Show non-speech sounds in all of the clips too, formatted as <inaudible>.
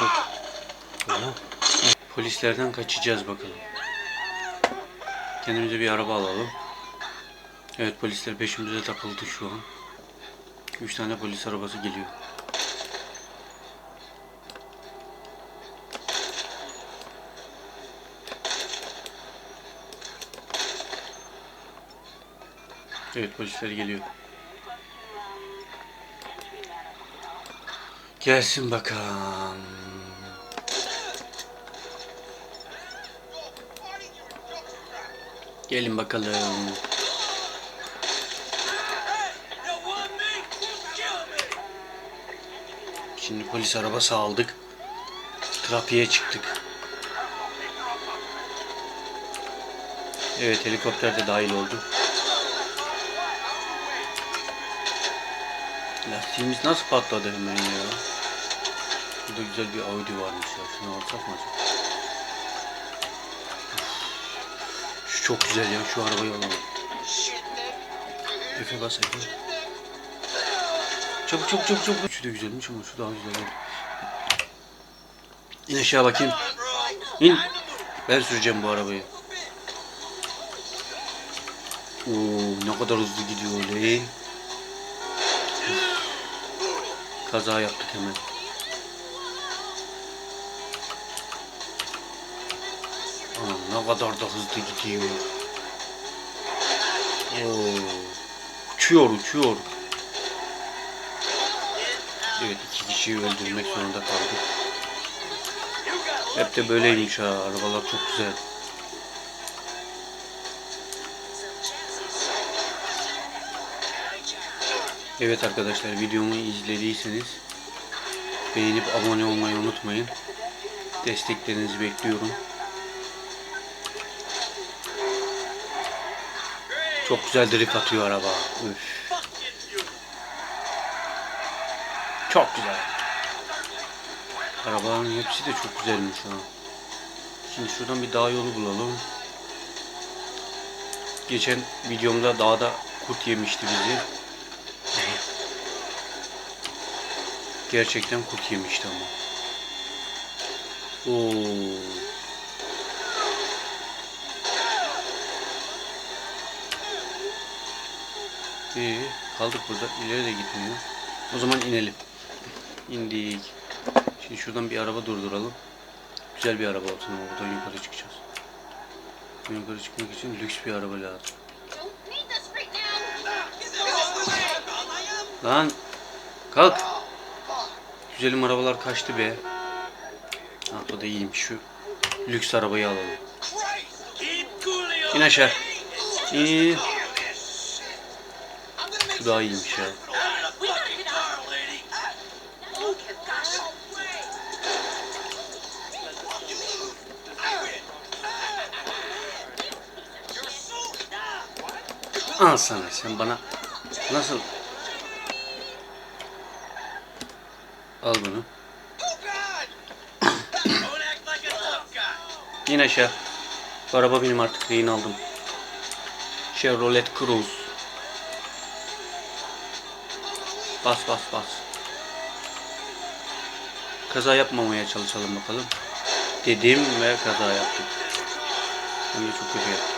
dur. Aha. Polislerden kaçacağız bakalım. Kendimize bir araba alalım. Evet polisler peşimize takıldı şu an. Üç tane polis arabası geliyor. Evet polisler geliyor. Gelsin bakalım. Gelin bakalım. Şimdi polis arabası aldık. Trafiğe çıktık. Evet helikopter de dahil oldu. Lastiğimiz nasıl patladı hemen ya? Burada güzel bir Audi varmış ya. Şunu alsak mı acaba? Üf. Şu çok güzel ya. Şu arabayı alalım. Efe bas Efe. Çabuk çabuk çabuk çabuk. Şu da güzelmiş ama şu daha güzel. İn aşağı bakayım. İn. Ben süreceğim bu arabayı. Oo, ne kadar hızlı gidiyor öyle. Kaza yaptık hemen. Ne kadar da hızlı gidiyor. Oo. Uçuyor uçuyor. Evet iki kişiyi öldürmek zorunda kaldık. Hep de böyleymiş ha. Arabalar çok güzel. Evet arkadaşlar videomu izlediyseniz beğenip abone olmayı unutmayın. Desteklerinizi bekliyorum. Çok güzel drift atıyor araba. Üf. Çok güzel. Arabaların hepsi de çok güzelmiş ha. Şimdi şuradan bir dağ yolu bulalım. Geçen videomda dağda kurt yemişti bizi. Gerçekten kurt yemişti ama. Oo. İyi, kaldık burada. İleri de gitmiyor. O zaman inelim. İndik. Şimdi şuradan bir araba durduralım. Güzel bir araba olsun ama buradan yukarı çıkacağız. Yukarı çıkmak için lüks bir araba lazım. Lan kalk. Güzelim arabalar kaçtı be. Ha o da iyiymiş şu. Lüks arabayı alalım. İn aşağı. İn. Daha iyiymiş ya. Al sana sen bana nasıl Al bunu. İn aşağı. Bu araba benim artık rehin aldım. Chevrolet Cruze. Bas bas bas. Kaza yapmamaya çalışalım bakalım. Dedim ve kaza yaptık. Hem çok kötü yaptık.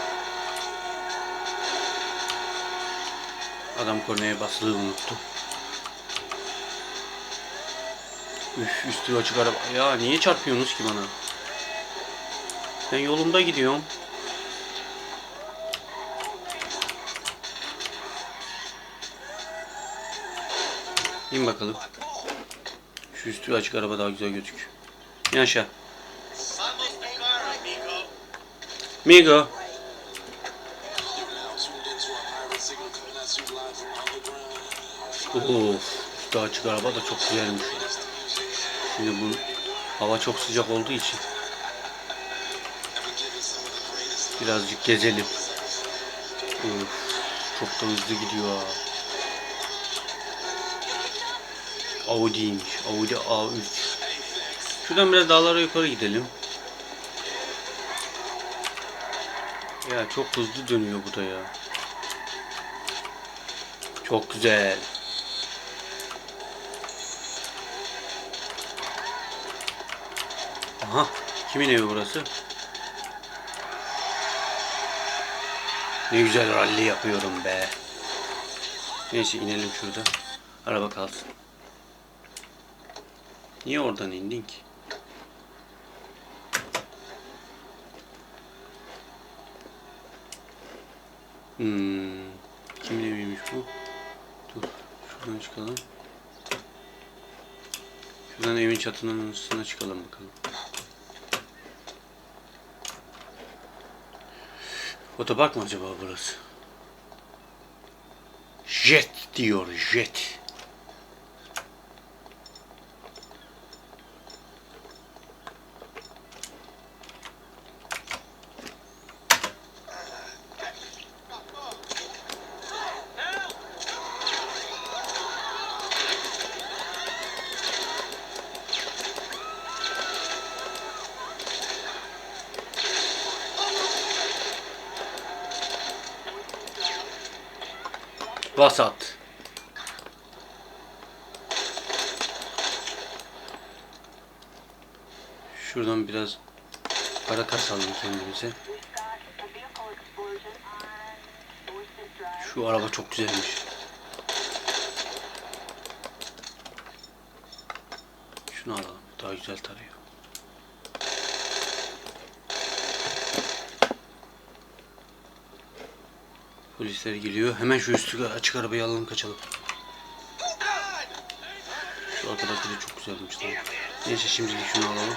Adam kornaya basılı unuttu. Üf üstü açık araba. Ya niye çarpıyorsunuz ki bana? Ben yolumda gidiyorum. İn bakalım. Şu üstü açık araba daha güzel gözüküyor. İn aşağı. Migo. Of, üstü açık araba da çok güzelmiş. Şimdi bu hava çok sıcak olduğu için birazcık gezelim. Of, çok da hızlı gidiyor. Audi'ymiş. Audi A3. Şuradan biraz dağlara yukarı gidelim. Ya çok hızlı dönüyor bu da ya. Çok güzel. Aha. Kimin evi burası? Ne güzel ralli yapıyorum be. Neyse inelim şurada. Araba kalsın. Niye oradan indin ki? Hmm. Kimin eviymiş bu? Dur. Şuradan çıkalım. Şuradan evin çatının üstüne çıkalım bakalım. Otopark mı acaba burası? Jet diyor jet. Vasat. Şuradan biraz para kasalım kendimize. Şu araba çok güzelmiş. Şunu alalım. Daha güzel tarıyor. Polisler geliyor. Hemen şu üstü açık arabayı alalım kaçalım. Şu arkadaki de çok güzelmiş. Neyse şimdilik şunu alalım.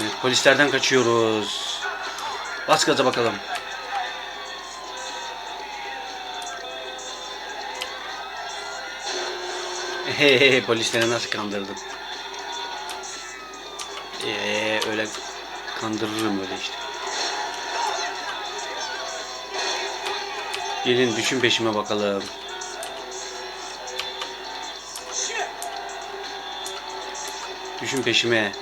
Evet polislerden kaçıyoruz. Bas gaza bakalım. Hehehe polisleri nasıl kandırdım. Eee öyle kandırırım öyle işte. Gelin düşün peşime bakalım. Düşün peşime.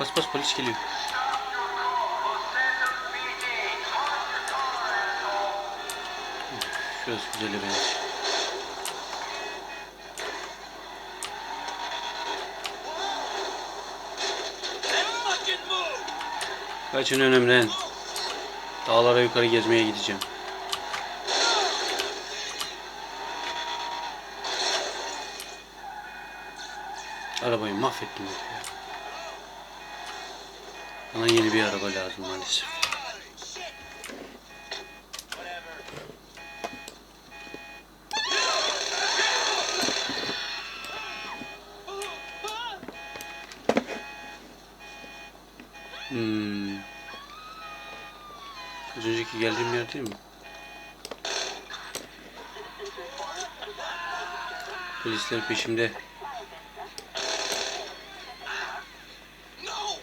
Bas bas polis geliyor. Şurası güzel benziyor. Kaçın önümden. Dağlara yukarı gezmeye gideceğim. Arabayı mahvettim ya. Bana yeni bir araba lazım maalesef. Geldiğim yer değil mi? Polisler peşimde.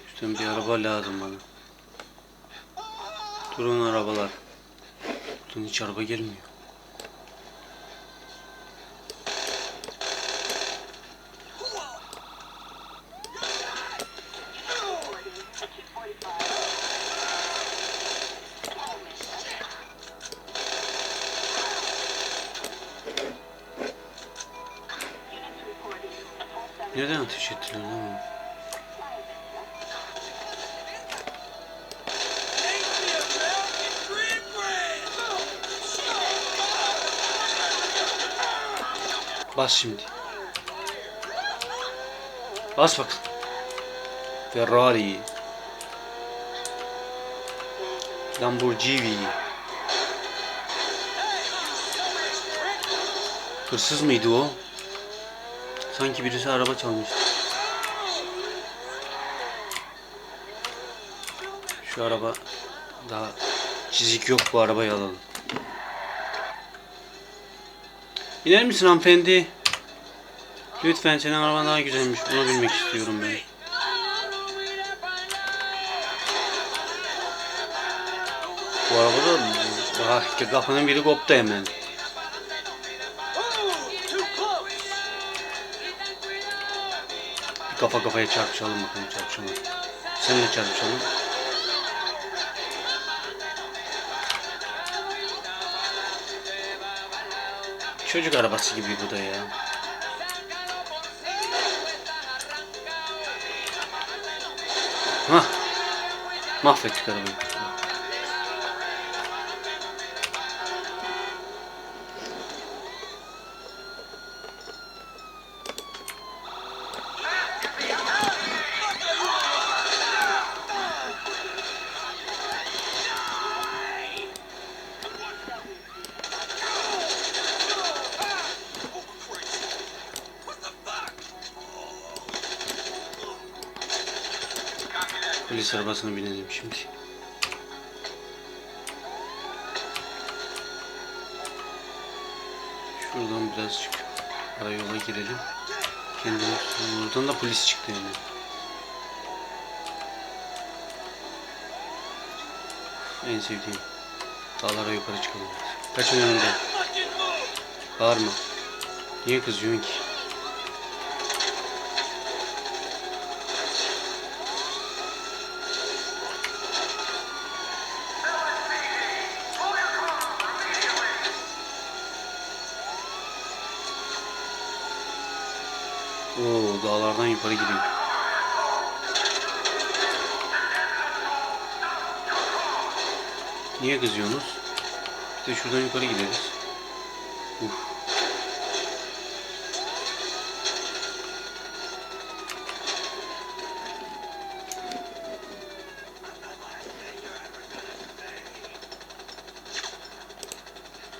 Üstten bir araba lazım bana. Durun arabalar. Buradan hiç araba gelmiyor. Ateş ettiler lan? Bas şimdi. Bas bak. Ferrari. Lamborghini. Hırsız mıydı o? Sanki birisi araba çalmıştı. Şu araba daha çizik yok bu arabayı alalım. İner misin hanımefendi? Lütfen senin araban daha güzelmiş. Bunu bilmek istiyorum ben. Bu arabada daha kapının biri koptu hemen. Kafa kafaya çarpışalım bakalım çarpışalım. Seninle çarpışalım. Çocuk arabası gibi bu da ya. Hah. Mahvettik arabayı. Polis arabasına binelim şimdi. Şuradan birazcık ara yola girelim. Kendimiz buradan da polis çıktı yani. En sevdiğim. Dağlara yukarı çıkalım. Kaçın önümden. Bağırma. Niye kızıyorsun ki? Oo, dağlardan yukarı gidiyor. Niye kızıyorsunuz? De şuradan yukarı gideriz. Uf.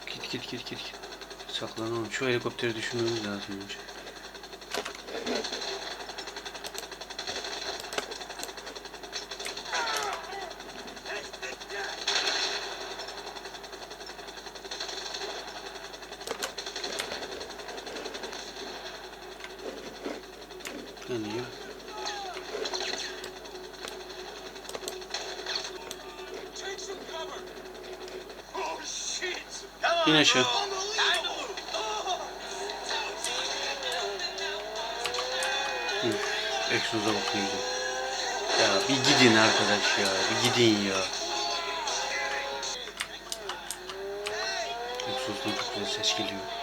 Git git git git git. Saklanalım. Şu helikopteri düşünmemiz lazım önce. Shit! İn aşağı. Üf, egzoza bak ne güzel. Ya bir gidin arkadaş ya. Bir gidin ya. Egzozdan çok güzel ses geliyor.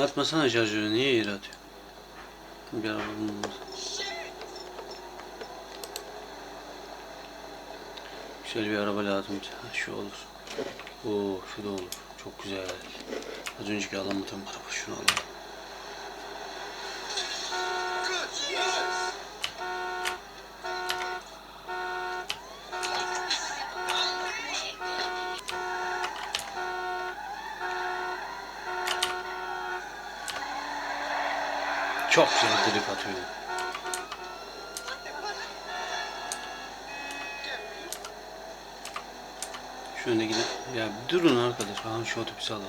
Atmasana şarjörü niye yere atıyor? Bir. Güzel bir araba lazım Şu olur. Oo şu da olur. Çok güzel. Az önceki alamadığım araba şunu alalım. Çok güzel drift atıyor. Şu önde gidin. Ya durun arkadaş. Aha şu otobüsü alalım.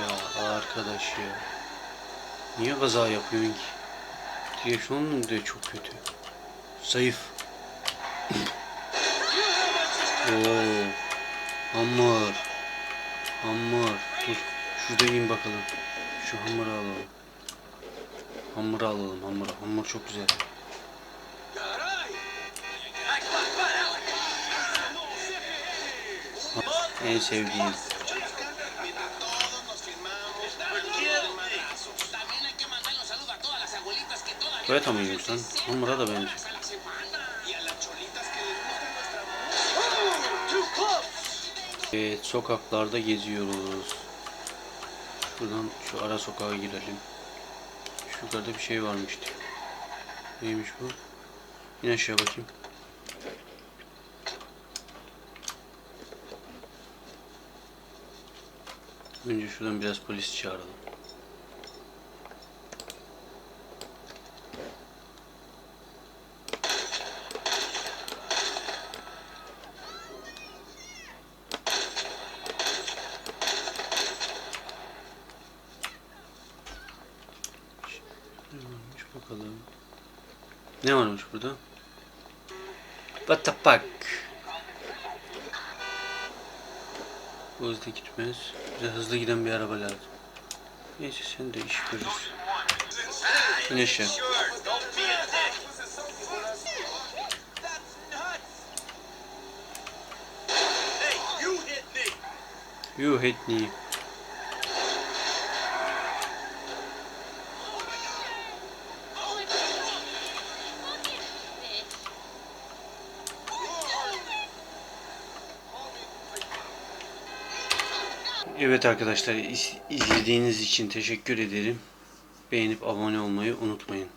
Ya arkadaş ya. Niye kaza yapıyorsun ki? Direksiyon da çok kötü. Zayıf. <laughs> Oo. Hamur. Hamur. Dur. Şurada in bakalım. Şu hamuru alalım. Hamuru alalım hamuru. Hamur çok güzel. En sevdiğim. También hay que mandar los saludos a todas las abuelitas que todavía Toyota mıymış lan? Hamura da benziyor. Evet sokaklarda geziyoruz. Şuradan şu ara sokağa girelim. Yukarıda bir şey varmıştı. Neymiş bu? İn aşağı bakayım. Önce şuradan biraz polis çağıralım. Ne varmış bakalım. Ne varmış burada? What the fuck? Bu hızlı gitmez. Bize hızlı giden bir araba lazım. Neyse sen de iş görürsün. İn aşağı. You hit me. Evet arkadaşlar iz- izlediğiniz için teşekkür ederim. Beğenip abone olmayı unutmayın.